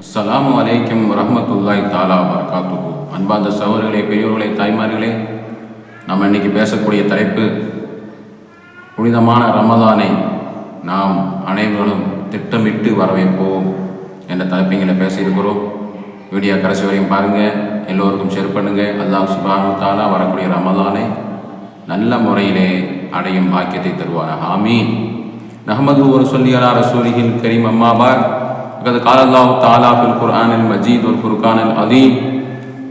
அஸ்ஸலாமு அலைக்கும் ரஹமத்துல்லாய் தாலா வபரகாத்துஹு. அன்பார்ந்த சகோதரர்களே பெரியவர்களே தாய்மார்களே நம்ம இன்னைக்கு பேசக்கூடிய தலைப்பு புனிதமான ரமதானை நாம் அனைவரும் திட்டமிட்டு வரவேற்போம் என்ற தலைப்பிங்களை பேசியிருக்கிறோம். வீடியோ கடைசி வரையும் பாருங்கள் எல்லோருக்கும் ஷேர் பண்ணுங்கள் அல்லாஹ் சுபானு வரக்கூடிய ரமதானை நல்ல முறையிலே அடையும் பாக்கியத்தை தருவார் ஆமீன். நஹமது ஒரு சொல்லி ரசூலியின் கரீம். அம்மாபார் وقد قال الله تعالى في القرآن المجيد والفرقان العظيم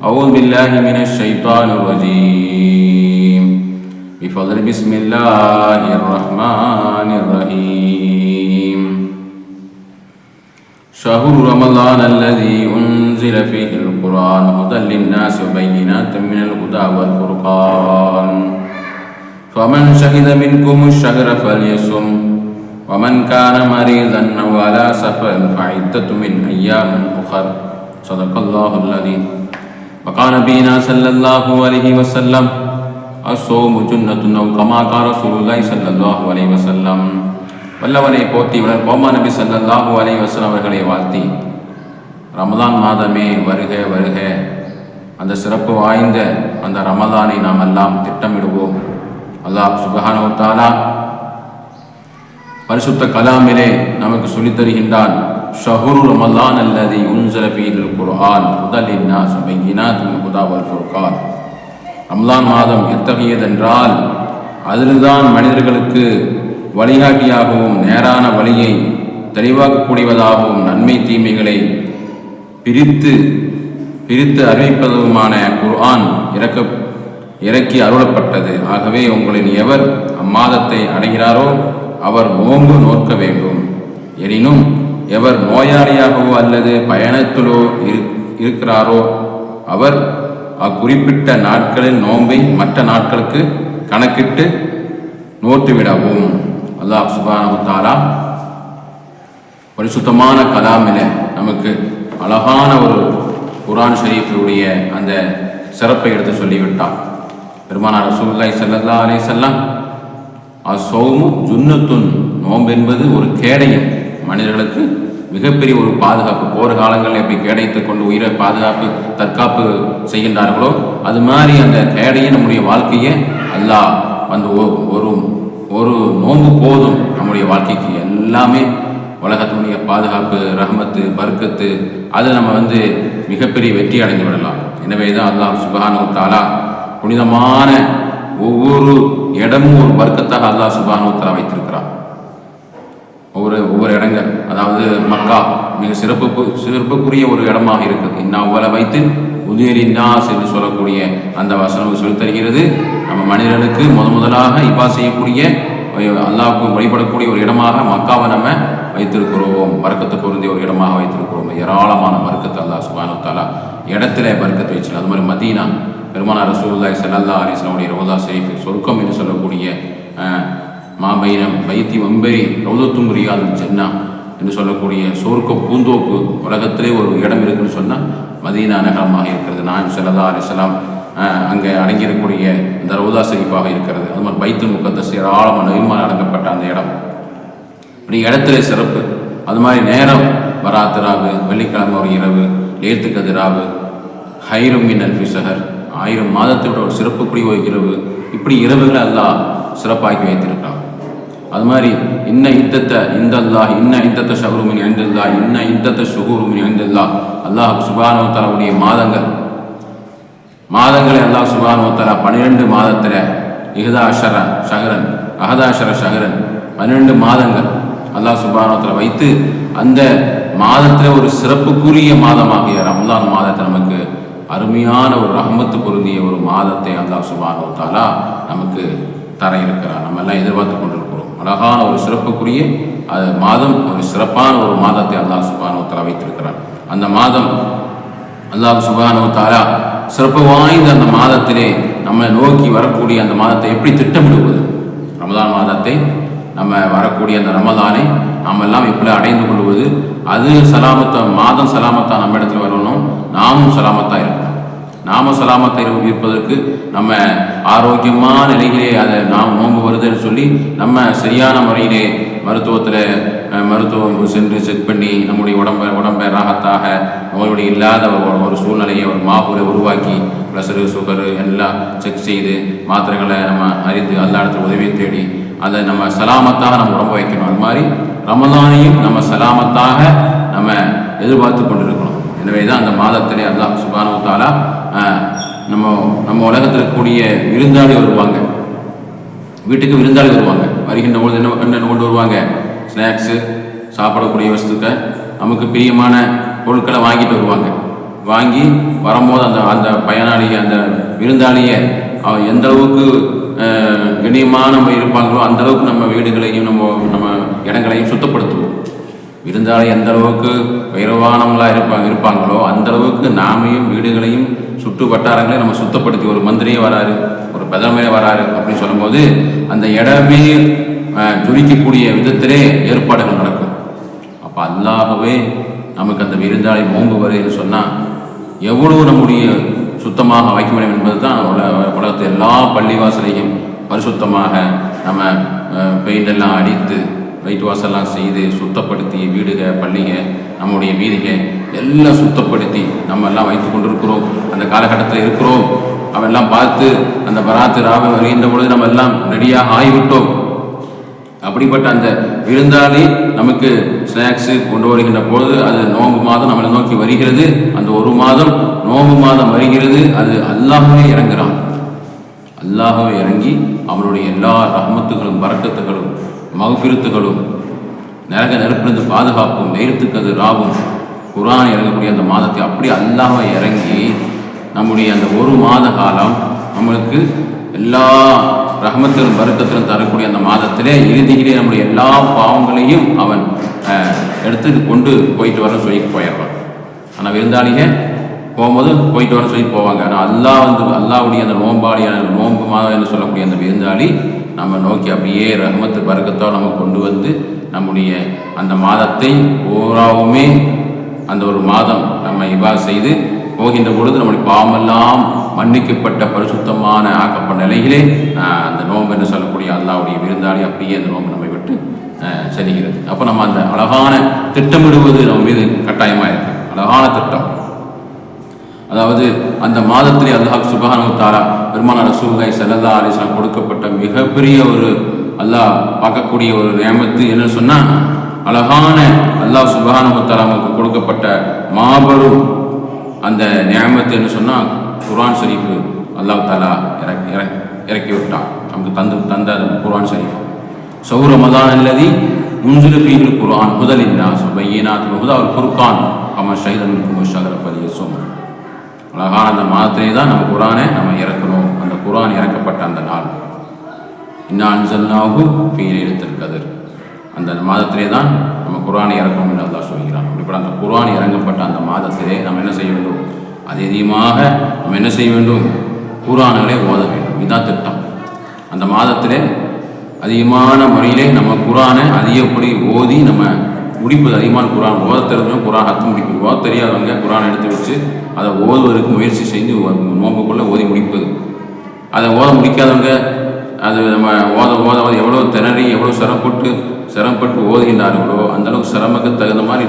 أعوذ بالله من الشيطان الرجيم. بفضل بسم الله الرحمن الرحيم. شهر رمضان الذي أنزل فيه القرآن هدى للناس وبينات من الهدى والفرقان. فمن شهد منكم الشهر فليصم. ومن كان مريضا أو على سفر فعدة من أيام أخر صدق الله العظيم وقال نبينا صلى الله عليه وسلم الصوم جنة أو كما قال رسول الله صلى الله عليه وسلم வல்லவனை போற்றி இவனர் கோமா நபி ஸல்லல்லாஹு அலைஹி வஸல்லம் அவர்களை வாழ்த்தி ரமதான் மாதமே வருக வருக அந்த சிறப்பு வாய்ந்த அந்த ரமதானை நாம் எல்லாம் திட்டமிடுவோம் அல்லாஹ் சுபஹானஹு தஆலா பரிசுத்த கலாமிலே நமக்கு சொல்லித் தருகின்றான் ஷஹுரு ரமலான் அல்லது உன்சல குர்ஆன் முதலின் நாஸ் பையினாத் ஃபுர்கான் ரமலான் மாதம் எத்தகையதென்றால் அதில்தான் மனிதர்களுக்கு வழிகாட்டியாகவும் நேரான வழியை தெளிவாக்கக்கூடியவதாகவும் நன்மை தீமைகளை பிரித்து பிரித்து அறிவிப்பதுமான குர்ஆன் இறக்க இறக்கி அருளப்பட்டது ஆகவே உங்களின் எவர் அம்மாதத்தை அடைகிறாரோ அவர் ஓம்பு நோக்க வேண்டும். எனினும் எவர் நோயாளியாகவோ அல்லது பயணத்திலோ இரு இருக்கிறாரோ அவர் அக்குறிப்பிட்ட நாட்களில் நோன்பை மற்ற நாட்களுக்கு கணக்கிட்டு நோட்டுவிடவும் அல்லாஹ் சுபானு பரிசுத்தமான கலாமில நமக்கு அழகான ஒரு குரான் ஷரீஃபுடைய அந்த சிறப்பை எடுத்து சொல்லிவிட்டார் பெருமானார் ரசூலுல்லாஹி ஸல்லல்லாஹு அலே செல்லாம் அசௌமு ஜுன்னத்துன். நோன்பு என்பது ஒரு கேடயம். மனிதர்களுக்கு மிகப்பெரிய ஒரு பாதுகாப்பு. போர் காலங்களில் எப்படி கேடயத்தை கொண்டு உயிரை பாதுகாப்பு தற்காப்பு செய்கின்றார்களோ அது மாதிரி அந்த கேடையை நம்முடைய வாழ்க்கையை அல்லாஹ் வந்து ஒரு ஒரு நோன்பு போதும் நம்முடைய வாழ்க்கைக்கு. எல்லாமே உலகத்தினுடைய பாதுகாப்பு ரஹமத்து பர்க்கத்து அதை நம்ம வந்து மிகப்பெரிய வெற்றி அடைந்து விடலாம். எனவே தான் அல்லாஹ் சுபஹானு தாலா புனிதமான ஒவ்வொரு இடமும் ஒரு வர்க்கத்தாக அல்லாஹ் சுபானுத்தரா வைத்திருக்கிறான். ஒவ்வொரு ஒவ்வொரு இடங்கள் அதாவது மக்கா மிக சிறப்பு சிறப்புக்குரிய ஒரு இடமாக இருக்குது. இன்னும் அவ்வளோ வைத்து உதிரின்னாஸ் என்று சொல்லக்கூடிய அந்த வசனம் சொல்லித் தருகிறது. நம்ம மனிதர்களுக்கு முத முதலாக இப்பா செய்யக்கூடிய அல்லாவுக்கு வழிபடக்கூடிய ஒரு இடமாக மக்காவை நம்ம வைத்திருக்கிறோம். வர்க்கத்தை பொருந்திய ஒரு இடமாக வைத்திருக்கிறோம். ஏராளமான வர்க்கத்தை அல்லாஹ் சுபானுத்தாலா இடத்துல வர்க்கத்தை வச்சு அது மாதிரி மதீனா பெருமானார் ரசூல்லாய் ஸல்லல்லாஹு அலைஹி ரோதா ஷரீஃப் சொர்க்கம் என்று சொல்லக்கூடிய மாபைனம் பைத்தி வம்பெரி ரௌதத்தும் ரியால் ஜன்னா என்று சொல்லக்கூடிய சொர்க்க பூந்தோப்பு உலகத்திலே ஒரு இடம் இருக்குன்னு சொன்னால் மதீனா நகரமாக இருக்கிறது. நான் ஸல்லல்லாஹு அலிஸ்லாம் அங்கே அடங்கியிருக்கக்கூடிய இந்த ரௌதா ஷரீஃபாக இருக்கிறது. அது மாதிரி பைத்து முக்கத்தஸ் ஏராளமான நெய்மான் அடங்கப்பட்ட அந்த இடம். இப்படி இடத்துல சிறப்பு. அது மாதிரி நேரம் வராத்திராவு வெள்ளிக்கிழமை ஒரு இரவு லேத்து கதிராவு ஹைரும் மின் அல்ஃபி சஹர் ஆயிரம் மாதத்தோட ஒரு சிறப்புக்குரிய ஒரு இரவு. இப்படி இரவுகளை அல்லாஹ் சிறப்பாக்கி வைத்திருக்கிறான். அது மாதிரி இன்ன இத்தத்தை இந்த அல்லாஹ் இன்ன இத்தத்தை ஷஹருமின் ஐந்தல்லா இன்ன இத்தத்தை சுகுரும் ஐந்தல்லா அல்லாஹ் சுபானோ மாதங்கள். மாதங்களை அல்லாஹ் சுபானோ பன்னிரெண்டு மாதத்தில் இஹதா அஷர அகதாஷர அஹதா பன்னிரெண்டு மாதங்கள் அல்லாஹ் சுபானோத்தில் வைத்து அந்த மாதத்தில் ஒரு சிறப்புக்குரிய மாதமாகிய ரம்லான் மாதத்தை நமக்கு அருமையான ஒரு ரஹமத்து பொருந்திய ஒரு மாதத்தை அல்லாஹ் சுபானோ தாலா நமக்கு தர இருக்கிறார் நம்ம எல்லாம் எதிர்பார்த்து கொண்டிருக்கிறோம். அழகான ஒரு சிறப்புக்குரிய அது மாதம் ஒரு சிறப்பான ஒரு மாதத்தை அல்லாஹ் சுபானோ தாலா வைத்திருக்கிறார் அந்த மாதம் அல்லாஹ் சுபானு தாலா சிறப்பு வாய்ந்த அந்த மாதத்திலே நம்ம நோக்கி வரக்கூடிய அந்த மாதத்தை எப்படி திட்டமிடுவது? ரமதான் மாதத்தை நம்ம வரக்கூடிய அந்த ரமதானை நாம் எல்லாம் எப்படி அடைந்து கொள்வது அது சலாமத்தை மாதம் சலாமத்தா நம்ம இடத்துல வரணும் நாமும் சலாமத்தா இருக்கணும். நாம சலாமத்தை நிரூபிப்பதற்கு நம்ம ஆரோக்கியமான நிலையிலே அதை நாம் நோம்பு வருதுன்னு சொல்லி நம்ம சரியான முறையிலே மருத்துவத்தில் மருத்துவம் சென்று செக் பண்ணி நம்முடைய உடம்பை உடம்பை ராகத்தாக இல்லாத ஒரு சூழ்நிலையை ஒரு மாபூரை உருவாக்கி ப்ரெஷரு சுகரு எல்லாம் செக் செய்து மாத்திரைகளை நம்ம அறிந்து அந்த இடத்துல உதவியை தேடி அதை நம்ம சலாமத்தாக நம்ம உடம்ப வைக்கணும். அது மாதிரி ரமதானையும் நம்ம சலாமத்தாக நம்ம எதிர்பார்த்து கொண்டிருக்கோம் எனவே தான் அந்த மாதத்திலே அல்லாஹ் சுபானு தாலா நம்ம நம்ம உலகத்தில் இருக்கக்கூடிய விருந்தாளி வருவாங்க. வீட்டுக்கு விருந்தாளி வருவாங்க. வருகின்ற பொழுது என்ன என்ன கொண்டு வருவாங்க? ஸ்நாக்ஸு சாப்பிடக்கூடிய வஸ்துக்கள் நமக்கு பிரியமான பொருட்களை வாங்கிட்டு வருவாங்க. வாங்கி வரும்போது அந்த அந்த பயனாளியை அந்த விருந்தாளியை அவன் எந்த அளவுக்கு அஹ், கண்ணியமான நம்ம இருப்பாங்களோ அந்தளவுக்கு நம்ம வீடுகளையும் நம்ம நம்ம இடங்களையும் சுத்தப்படுத்துவோம். விருந்தாளி எந்த அளவுக்கு உயர்வானவங்களாக இருப்பாங்க இருப்பாங்களோ அந்த அளவுக்கு நாமையும் வீடுகளையும் சுற்று வட்டாரங்களையும் நம்ம சுத்தப்படுத்தி ஒரு மந்திரியே வராரு ஒரு பிரதமரே வராரு அப்படின்னு சொல்லும்போது அந்த இடமே துரிக்கக்கூடிய ஜொலிக்கக்கூடிய விதத்திலே ஏற்பாடுகள் நடக்கும். அப்போ அல்லாகவே நமக்கு அந்த விருந்தாளி நோன்பு வருதுன்னு சொன்னால் எவ்வளவு நம்முடைய சுத்தமாக வைக்க முடியும் என்பது தான் உலகத்து எல்லா பள்ளிவாசலையும் பரிசுத்தமாக நம்ம பெயிண்ட் எல்லாம் அடித்து லைட் வாசல்லாம் செய்து சுத்தப்படுத்தி வீடுக பள்ளிக நம்முடைய வீதிக எல்லாம் சுத்தப்படுத்தி நம்ம எல்லாம் வைத்து கொண்டிருக்கிறோம். அந்த காலகட்டத்தில் இருக்கிறோம். அவெல்லாம் பார்த்து அந்த பராத்து ராவை வருகின்ற பொழுது நம்ம எல்லாம் ரெடியாக ஆகிவிட்டோம். அப்படிப்பட்ட அந்த விருந்தாளி நமக்கு ஸ்நாக்ஸு கொண்டு வருகின்ற பொழுது அது நோம்பு மாதம் நம்மளை நோக்கி வருகிறது. அந்த ஒரு மாதம் நோம்பு மாதம் வருகிறது. அது அல்லாஹ்வே இறங்குறான் அல்லாஹ்வே இறங்கி அவருடைய எல்லா ரஹமத்துகளும் வரக்கத்துகளும் மகபிருத்துகளும் நரக நெருப்பிலிருந்து பாதுகாப்பும் நேரத்துக்கு ராவும் குரான் இறங்கக்கூடிய அந்த மாதத்தை அப்படி அல்லாஹ்வை இறங்கி நம்முடைய அந்த ஒரு மாத காலம் நம்மளுக்கு எல்லா ரஹமத்திலும் வருத்தத்திலும் தரக்கூடிய அந்த மாதத்திலே இறுதியிலே நம்முடைய எல்லா பாவங்களையும் அவன் எடுத்து கொண்டு போயிட்டு வர சொல்லி போயிடுறான். ஆனால் விருந்தாளிக போகும்போது போயிட்டு வர சொல்லி போவாங்க. ஆனால் அல்லாஹ் வந்து அல்லாவுடைய அந்த நோம்பாளியான நோன்பு மாதம் என்று சொல்லக்கூடிய அந்த விருந்தாளி நம்ம நோக்கி அப்படியே ரஹமத்து பருக்கத்தோடு நம்ம கொண்டு வந்து நம்முடைய அந்த மாதத்தை ஓராவுமே அந்த ஒரு மாதம் நம்ம இவா செய்து போகின்ற பொழுது நம்முடைய பாவமெல்லாம் மன்னிக்கப்பட்ட பரிசுத்தமான ஆக்கப்பட்ட நிலையிலே அந்த நோம்பு என்று சொல்லக்கூடிய அல்லாவுடைய விருந்தாளி அப்படியே அந்த நோம்பு நம்மை விட்டு செல்கிறது. அப்போ நம்ம அந்த அழகான திட்டமிடுவது நம்ம மீது கட்டாயமாக இருக்கு அழகான திட்டம். அதாவது அந்த மாதத்திலே அல்லாஹ் சுபஹானு தாரா பெருமான ரசூல்லாய் சல்லல்லா அலிஸ்லாம் கொடுக்கப்பட்ட மிகப்பெரிய ஒரு அல்லாஹ் பார்க்கக்கூடிய ஒரு நியமத்து என்ன சொன்னால் அழகான அல்லாஹ் சுபஹானு தாராவுக்கு கொடுக்கப்பட்ட மாபெரும் அந்த நியமத்து என்ன சொன்னால் குர்ஆன் ஷரீஃபு அல்லாஹ் தாலா இறக்கி இறக்கி இறக்கி விட்டான். நமக்கு தந்து தந்த அது குர்ஆன் ஷரீஃப். சௌர மதான் அல்லதி முன்சிறு ஃபீஹில் குர்ஆன் முதலின் நாஸ் பையனாத் ஹுதா அவர் குர்கான் கம ஷைதன் பதிய சோமன் அழகான அந்த மாதத்திலே தான் நம்ம குரானை நம்ம இறக்கணும். அந்த குரான் இறக்கப்பட்ட அந்த நாள். இன்னான் அன்சல்னாகு ஃபீல் அந்த மாதத்திலே தான் நம்ம குரானை இறக்கணும் என்று அல்லா சொல்கிறான். அப்படிப்பட்ட அந்த குரான் இறங்கப்பட்ட அந்த மாதத்திலே நம்ம என்ன செய்ய வேண்டும்? அது அதிகமாக நம்ம என்ன செய்ய வேண்டும்? குரான்களை ஓத வேண்டும். இதுதான் திட்டம். அந்த மாதத்திலே அதிகமான முறையிலே நம்ம குரானை அதிகப்படி ஓதி நம்ம முடிப்பது அதிகமான குரான். ஓத தெரிஞ்சவங்க குரான் அர்த்தம் முடிப்பது. ஓத தெரியாதவங்க குரான் எடுத்து வச்சு அதை ஓதுவதற்கு முயற்சி செய்து நோம்புக்குள்ளே ஓதி முடிப்பது. அதை ஓத முடிக்காதவங்க அது நம்ம ஓத ஓத ஓத எவ்வளோ திணறி எவ்வளோ சிரமப்பட்டு சிரமப்பட்டு ஓதுகின்றார்களோ அந்தளவுக்கு சிரமத்துக்கு தகுந்த மாதிரி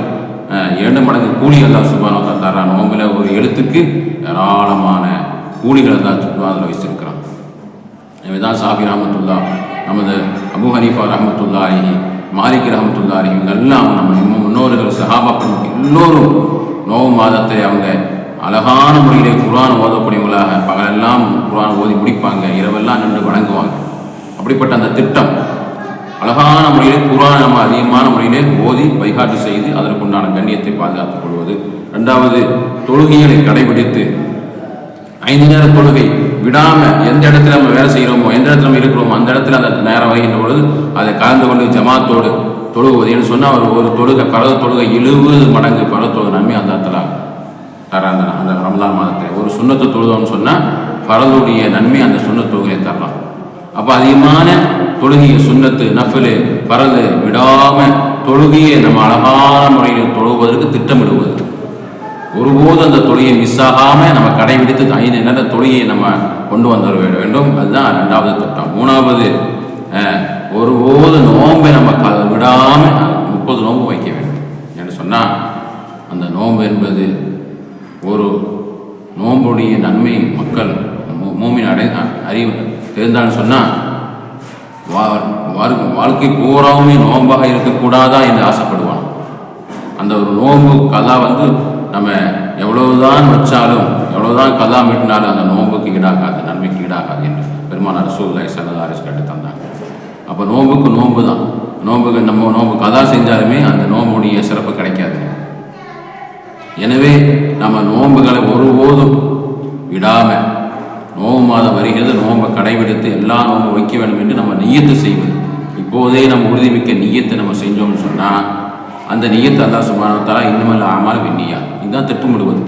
இரண்டு மடங்கு கூலிகள் தான் சுபானோ தர்றான் நோம்பில் ஒரு எழுத்துக்கு ஏராளமான கூலிகளை தான் அதில் வச்சிருக்கிறான் இதுதான் சாபி ரஹமத்துல்லா நமது அபு ஹனீஃபா ரஹமத்துல்லா மாலிக் ரஹமத்துல்லா அலிஹி இவங்க எல்லாம் நம்ம இன்னும் முன்னோர்கள் சஹாபாக்கள் எல்லோரும் நோவு மாதத்தை அவங்க அழகான முறையிலே குரான் ஓதக்கூடியவங்களாக பகலெல்லாம் குரான் ஓதி முடிப்பாங்க இரவெல்லாம் நின்று வணங்குவாங்க. அப்படிப்பட்ட அந்த திட்டம் அழகான முறையிலே குரான் நம்ம அதிகமான முறையிலே ஓதி வைகாட்டு செய்து அதற்குண்டான கண்ணியத்தை பாதுகாத்துக் கொள்வது. ரெண்டாவது தொழுகைகளை கடைபிடித்து ஐந்து நேர தொழுகை விடாமல் எந்த இடத்துல நம்ம வேலை செய்கிறோமோ எந்த இடத்துல நம்ம இருக்கிறோமோ அந்த இடத்துல அந்த நேரம் வகின்ற பொழுது அதை கலந்து கொண்டு ஜமாத்தோடு தொழுவது என்று சொன்னால் ஒரு ஒரு தொழுகை பரத தொழுகை எழுபது மடங்கு பரத தொழுகை நன்மை அந்த இடத்துல தராங்க. அந்த அந்த மாதத்தில் ஒரு சுண்ணத்தை தொழுதோம்னு சொன்னால் பரதுடைய நன்மை அந்த சுண்ண தொழுகையை தரலாம். அப்போ அதிகமான தொழுகையை சுண்ணத்து நஃபலு பரது விடாமல் தொழுகையை நம்ம அழகான முறையில் தொழுவதற்கு திட்டமிடுவது. ஒருபோது அந்த தொழிலை மிஸ் ஆகாம நம்ம கடைபிடித்து ஐந்து நேர தொழிலை நம்ம கொண்டு வந்துட வேண்டும். அதுதான் ரெண்டாவது திட்டம். மூணாவது ஒருபோது நோன்பை நம்ம க விடாம முப்பது நோன்பு வைக்க வேண்டும். என்று சொன்னால் அந்த நோன்பு என்பது ஒரு நோம்புடைய நன்மை மக்கள் மூ- மூமின் அடை அறிவு. தெரிந்தான்னு சொன்னால் வாழ்க்கை பூராவுமே நோம்பாக இருக்கக்கூடாதா என்று ஆசைப்படுவான். அந்த ஒரு நோன்பு கதா வந்து நம்ம எவ்வளவுதான் வச்சாலும் எவ்வளவுதான் கதா மீட்டினாலும் அந்த நோன்புக்கு ஈடாகாது நன்மைக்கு ஈடாகாது என்று பெருமானார் ரசூலுல்லாஹி ஸல்லல்லாஹு கட்டு தந்தாங்க. அப்போ நோன்புக்கு நோன்பு தான். நோன்புக்கு நம்ம நோன்பு கதா செஞ்சாலுமே அந்த நோம்புடைய சிறப்பு கிடைக்காது. எனவே நம்ம நோன்புகளை ஒருபோதும் விடாமல் நோம்பு மாதம் வருகிறது நோன்பை கடைபிடித்து எல்லா நோம்பு வைக்க வேண்டும் என்று நம்ம நியத்து செய்வது. இப்போதே நம்ம உறுதிமிக்க நியத்தை நம்ம செஞ்சோம்னு சொன்னால் அந்த நியத்தை அல்லா சுபானத்தாலா இன்னமல்ல ஆமாலும் வெண்ணியா இதுதான் திட்டமிடுவது.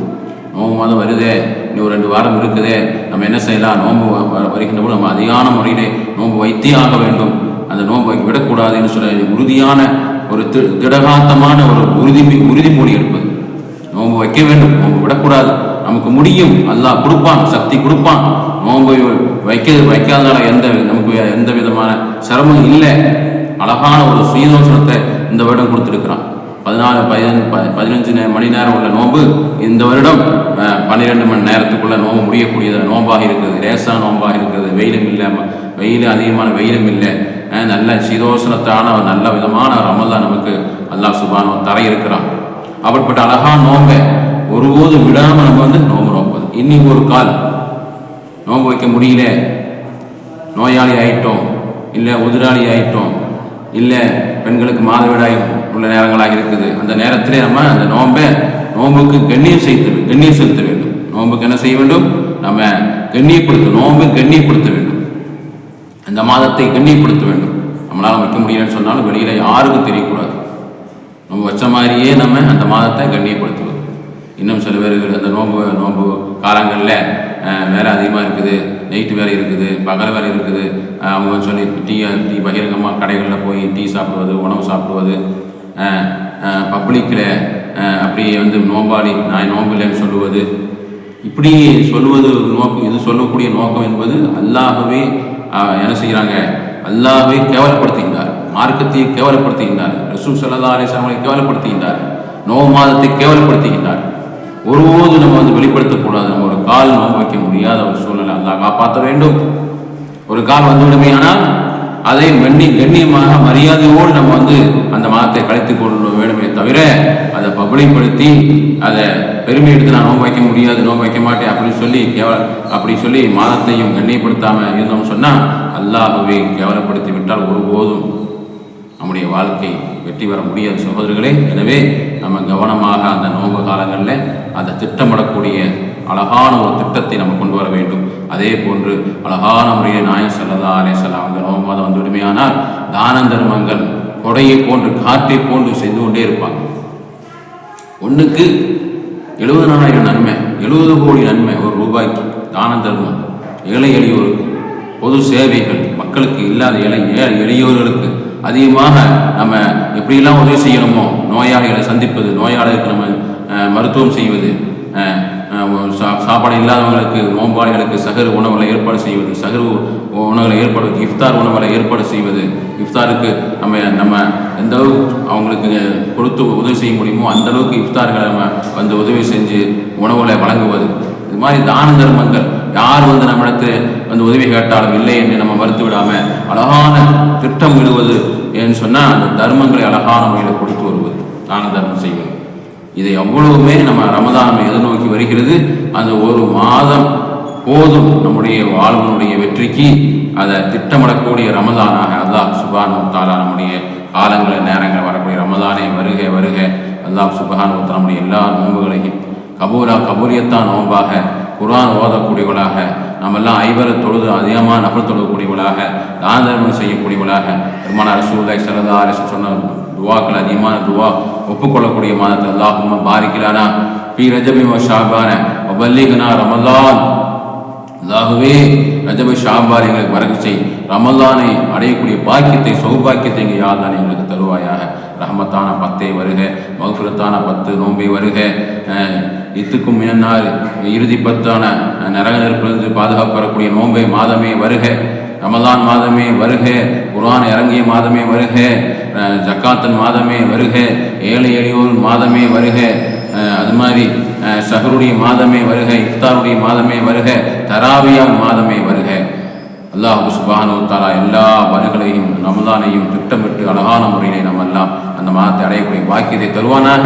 நோம்பு மாதம் வருதே இன்னும் ரெண்டு வாரம் இருக்குதே நம்ம என்ன செய்யலாம்? நோன்பு வ- வ- வருகின்ற போது நம்ம அதிகான முறையிலே நோன்பு வைத்தே ஆக வேண்டும். அந்த நோன்பை விடக்கூடாதுன்னு சொல்ல உறுதியான ஒரு தி- திடகாத்தமான ஒரு உறுதி உறுதிமொழி எடுப்பது. நோம்பு வைக்க வேண்டும் நோம்பு விடக்கூடாது. நமக்கு முடியும். அல்லாஹ் கொடுப்பான் சக்தி கொடுப்பான். நோன்பு வைக்க வைக்காதனால எந்த நமக்கு எந்த விதமான சிரமம் இல்லை. அழகான ஒரு சுயதோஷனத்தை இந்த வருடம் கொடுத்துருக்கிறான். பதினாலு பதினஞ்சு ப- பதினஞ்சு மணி நேரம் உள்ள நோன்பு இந்த வருடம் பன்னிரெண்டு மணி நேரத்துக்குள்ள நோன்பு முடியக்கூடியது நோன்பாக இருக்கிறது. லேசான நோன்பாக இருக்கிறது. வெயிலும் இல்லை வெயில் அதிகமான வெயிலும் இல்லை. நல்ல சீதோஷணத்தான ஒரு நல்ல விதமான ரமலான் நமக்கு அல்லாஹ் சுபானோ தர இருக்கிறான். அப்படிப்பட்ட அழகான நோம்பை ஒருபோதும் விடாமல் நம்ம வந்து நோம்பு நோக்குவது இன்னைக்கு ஒரு கால். நோன்பு வைக்க முடியல. நோயாளி ஆயிட்டோம். இல்லை உதிராளி ஆயிட்டோம். இல்லை பெண்களுக்கு மாதவிடாயும் உள்ள நேரங்களாக இருக்குது. அந்த நேரத்திலே நம்ம அந்த நோன்பை நோன்புக்கு கண்ணியம் செய்து கண்ணியம் செலுத்த வேண்டும். நோன்புக்கு என்ன செய்ய வேண்டும்? நம்ம கண்ணியப்படுத்த நோன்பு கண்ணியப்படுத்த வேண்டும். அந்த மாதத்தை கண்ணியப்படுத்த வேண்டும். நம்மளால் வைக்க முடியலன்னு சொன்னாலும் வெளியில் யாருக்கும் தெரியக்கூடாது. நம்ம வச்ச மாதிரியே நம்ம அந்த மாதத்தை கண்ணியப்படுத்துவது. இன்னும் சில பேர்கள் அந்த நோன்பு நோன்பு காலங்களில் வேலை அதிகமாக இருக்குது. நைட்டு வேலை இருக்குது. பகல் வேலை இருக்குது. அவங்க சொல்லி டீ டீ பகிரங்கமாக கடைகளில் போய் டீ சாப்பிடுவது உணவு சாப்பிடுவது பப்ளிக்கில் அப்படி வந்து நோம்பாளி நான் நோன்பு இல்லைன்னு சொல்லுவது. இப்படி சொல்லுவது நோக்கம் இது சொல்லக்கூடிய நோக்கம் என்பது அல்லாகவே என்ன செய்கிறாங்க? அல்லாவே கேவலப்படுத்துகின்றார். மார்க்கத்தை கேவலப்படுத்துகின்றார். ரசூல் சல்லா அலிஸ்லாமலை கேவலப்படுத்துகின்றார். நோவு மாதத்தை கேவலப்படுத்துகின்றார். ஒருபோது நம்ம வந்து வெளிப்படுத்தக்கூடாது. நம்ம ஒரு கால் நோம்பு வைக்க முடியாத ஒரு சூழ்நிலை அல்லாஹ் காப்பாற்ற வேண்டும். ஒரு கால் வந்துவிடுமே ஆனால் அதை கண்ணி கண்ணியமாக மரியாதையோடு நம்ம வந்து அந்த மாதத்தை கலைத்து கொள்ள வேண்டுமே தவிர அதை பப்ளிக்படுத்தி அதை பெருமை எடுத்து நான் நோம்பு வைக்க முடியாது நோம்பு வைக்க மாட்டேன் அப்படின்னு சொல்லி கேவல அப்படி சொல்லி மாதத்தையும் கண்ணியப்படுத்தாம இருந்தோம்னு சொன்னால் அல்லாஹுவை கேவலப்படுத்தி விட்டால் ஒருபோதும் நம்முடைய வாழ்க்கை வெற்றி பெற முடியாது சகோதரர்களே. எனவே நம்ம கவனமாக அந்த நோம்பு காலங்களில் அதை திட்டமிடக்கூடிய அழகான ஒரு திட்டத்தை நம்ம கொண்டு வர வேண்டும். அதே போன்று அழகான முறையில் நாயம் செல்லதா அலே செல்லாம் அந்த நோன்பு மாதம் வந்து விடுமையானால் தான தர்மங்கள் கொடையை போன்று காற்றை போன்று செய்து கொண்டே இருப்பாங்க. ஒன்றுக்கு எழுபது நாளாயிரம் நன்மை எழுபது கோடி நன்மை ஒரு ரூபாய்க்கு தான தர்மம் ஏழை எளியோருக்கு பொது சேவைகள் மக்களுக்கு இல்லாத ஏழை ஏழை எளியோர்களுக்கு அதிகமாக நம்ம எப்படியெல்லாம் உதவி செய்யணுமோ நோயாளிகளை சந்திப்பது நோயாளிகளுக்கு நம்ம மருத்துவம் செய்வது சா- சாப்பாடு இல்லாதவங்களுக்கு நோம்பாளிகளுக்கு சகரு உணவுகளை ஏற்பாடு செய்வது சகரு உணவுகளை ஏற்பாடு இஃப்தார் உணவுகளை ஏற்பாடு செய்வது. இஃப்தாருக்கு நம்ம நம்ம எந்த அளவுக்கு அவங்களுக்கு கொடுத்து உதவி செய்ய முடியுமோ அந்த அளவுக்கு இஃப்தார்களை நம்ம வந்து உதவி செஞ்சு உணவுகளை வழங்குவது. இது மாதிரி தான தர்மங்கள். யார் வந்து நம்மிடத்தில் வந்து உதவி கேட்டாலும் இல்லை என்று நம்ம மறுத்து விடாமல் அழகான திட்டம் விடுவது ஏன்னு சொன்னால் அந்த தர்மங்களை அழகான முறையில் கொடுத்து வருவது. தான தர்மம் செய்வது. இதை எவ்வளவுமே நம்ம ரமதான் எதிர்நோக்கி வருகிறது. அந்த ஒரு மாதம் போதும் நம்முடைய வாழ்வனுடைய வெற்றிக்கு. அதை திட்டமிடக்கூடிய ரமதானாக அல்லாஹ் சுபானு தாலா நம்முடைய காலங்கள நேரங்கள் வரக்கூடிய ரமதானே வருக வருக. அல்லாஹ் சுபஹான் தாலா நம்முடைய எல்லா நோன்புகளையும் கபூரா கபூரியத்தான் நோன்பாக குரான் ஓதக்கூடியவளாக நம்ம எல்லாம் ஐவரை தொழுது அதிகமாக நபர் தொழுகக்கூடியவளாக தான தர்மம் செய்யக்கூடியவளாக பெருமான அரசு சல்லா அரசு சொன்ன துவாக்கள் அதிகமான துவா ஒப்புக்கொள்ளக்கூடிய மாதத்தை அல்லாஹும் பாரிக்கலானா. பி ரஜபி ஷாபான வபல்லிகனா ரமல்லான் அல்லாஹுவே ரஜப ஷாபான் எங்களுக்கு வரகு செய். ரமலானை அடையக்கூடிய பாக்கியத்தை சௌபாக்கியத்தை எங்கள் யாழ்தான் எங்களுக்கு தருவாயாக. ரஹமத்தான பத்தை வருக மகஃபுரத்தான பத்து நோம்பை வருக. இத்துக்கும் மினன்னார் இறுதி பத்தான நரக நெருப்பிலிருந்து பாதுகாப்பு பெறக்கூடிய நோம்பை மாதமே வருக. ரமலான் மாதமே வருக குரான் இறங்கிய மாதமே வருக. ஜக்காத்தன் மாதமே வருக ஏழை எளியோர் மாதமே வருக அது மாதிரி சஹருடைய மாதமே வருக இஃப்தாருடைய மாதமே வருக தராவியா மாதமே வருக. அல்லாஹ் சுபானு தாலா எல்லா வருகளையும் ரமலானையும் திட்டமிட்டு அழகான முறையிலே நம்ம எல்லாம் அந்த மாதத்தை அடையக்கூடிய பாக்கியத்தை தருவானாக.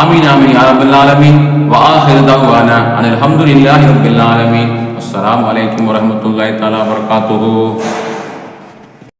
ஆமீன் ஆமீன் யா ஆலமீன். வஆஹிரு தஅவானா அனில் ஹம்துலில்லாஹி ரப்பில் ஆலமீன். அஸ்ஸலாமு அலைக்கும் வரஹ்மத்துல்லாஹி தாலா வபரகாத்துஹு.